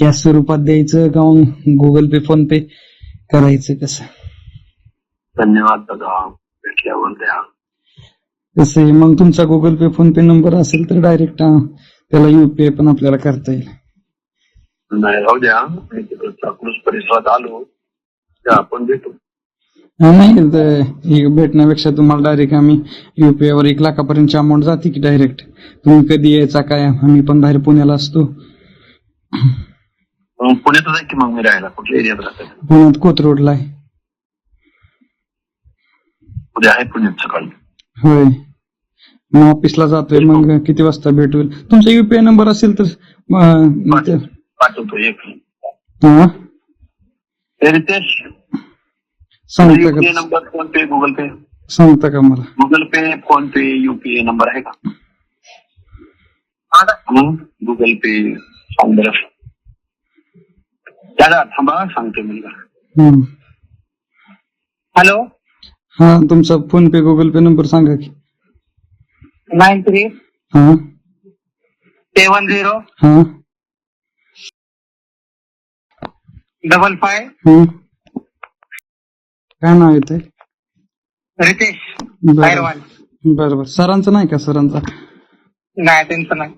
Cash स्वरूपात द्यायचं का मग गुगल पे फोन पे करायचं कसं? धन्यवाद दादा. भेटल्यावर द्या. कसं आहे? मग तुमचा Google Pay PhonePe number असेल तर डायरेक्ट त्याला युपीआय पण आपल्याला करता येईल. नाही राहू द्या. मी तिकडे चाकूस परिसरात आलो. त्या आपण भेटू. हा, नाही तर हे भेटण्यापेक्षा तुम्हाला डायरेक्ट आम्ही युपीआय वर एक लाखापर्यंतची अमाऊंट जाते की डायरेक्ट तुम्ही कधी यायचा काय? आम्ही पण बाहेर पुण्याला असतो. पुण्यातच आहे की मग मी राहायला? कुठल्या एरियात राहतात पुण्यात कोथरोडला आहे. उद्या आहे पुण्यात सकाळी? होय. मग ऑफिसला जातोय मग किती वाजता भेटूल तुमचा युपीआय नंबर असेल तर ते- पाठवतो एक हा? हे? रितेश? सांगता युपीआय का? Number PhonePe Google Pay? सांगता का मला? Google Pay PhonePe UPI number आहे का? गुगल पे सांग बरं. दादा थांबा सांगते मुलगा हम्म. हॅलो? हा तुमचा PhonePe Google Pay number सांगा की. नाईन थ्री हा. सेवन झिरो हा. डबल फाय हम्म. काय नाव येते रितेश बरं. हैरवाल बरं बरं. सरांचं नाही का सरांचा? नाही त्यांचं नाही.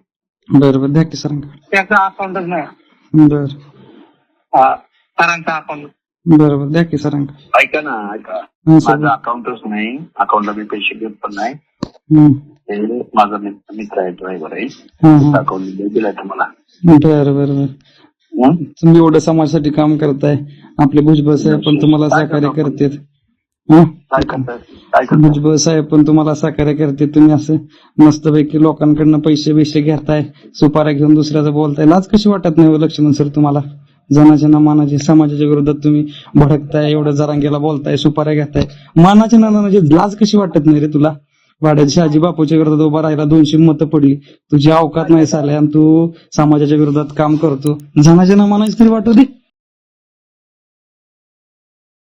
द्या की सरांकडे त्याचं अकाउंटच नाही. बरं. सरांचा अकाउंट बरं बरं द्या की ऐका ना ऐका. हा, सर. माझं अकाउंटच नाही अकाउंटला मी पैसे घेत पण नाही. ते माझा मित्र मित्र आहे ड्रायव्हर आहे. हा, हा. अकाउंट दिलाय तुम्हाला. बरं बरं बरं. हं? तुम्ही एवढं समाजासाठी काम करताय. आपले भुजबळ साहेब पण तुम्हाला सहकार्य करतात. हं? काय काय भुजबळ साहेब पण तुम्हाला सहकार्य करते तुम्ही असं मस्तपैकी लोकांकडनं पैसे बिशे घेताय. सुपाऱ्या घेऊन दुसऱ्याचं बोलताय. लाज कशी वाटत नाही हो लक्ष्मण सर तुम्हाला? जनाच्या ना मानाचे समाजाच्या विरोधात तुम्ही भडकताय एवढं जरांगेला बोलताय सुपाऱ्या घेताय. मानाच्या ना लाज कशी वाटत नाही रे तुला? वाड्यात शहाजी बापूच्या विरोधात उभा राहिला दोनशे मतं पडली. तुझी अवकात नाही झाल्या आणि तू समाजाच्या विरोधात काम करतो. जनाच्या ना मानाची तरी वाटू दे